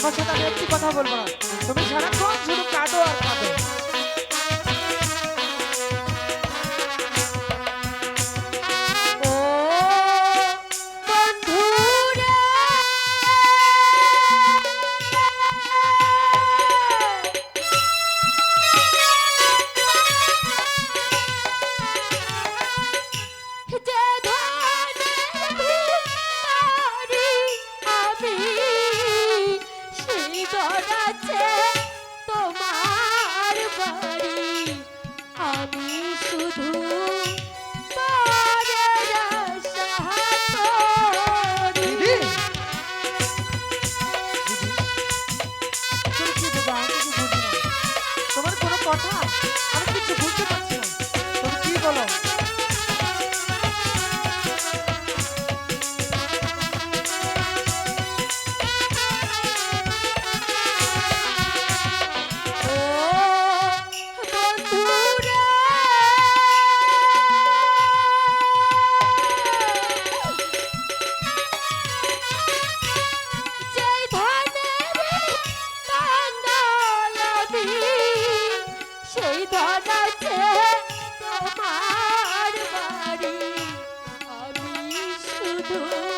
তোমার সাথে আমি একটি কথা বলব না। তুমি সারাক্ষণ শুধু কাটো আর কাটো শুধু Oh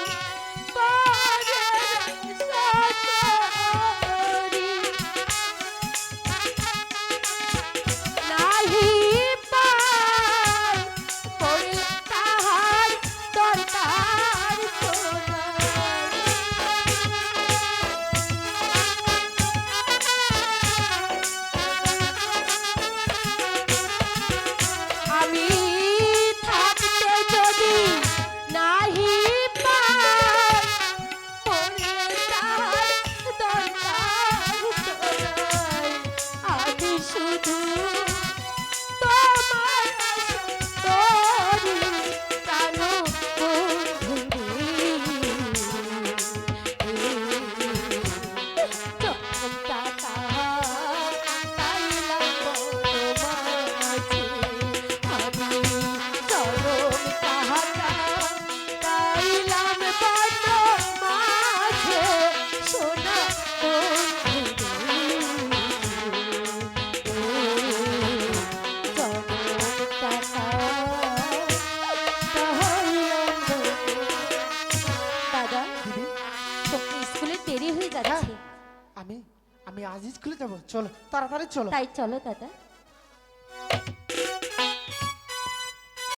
আমি আজিজ খুলে যাব চলো তাড়াতাড়ি চলো। তাই চলো দাদা।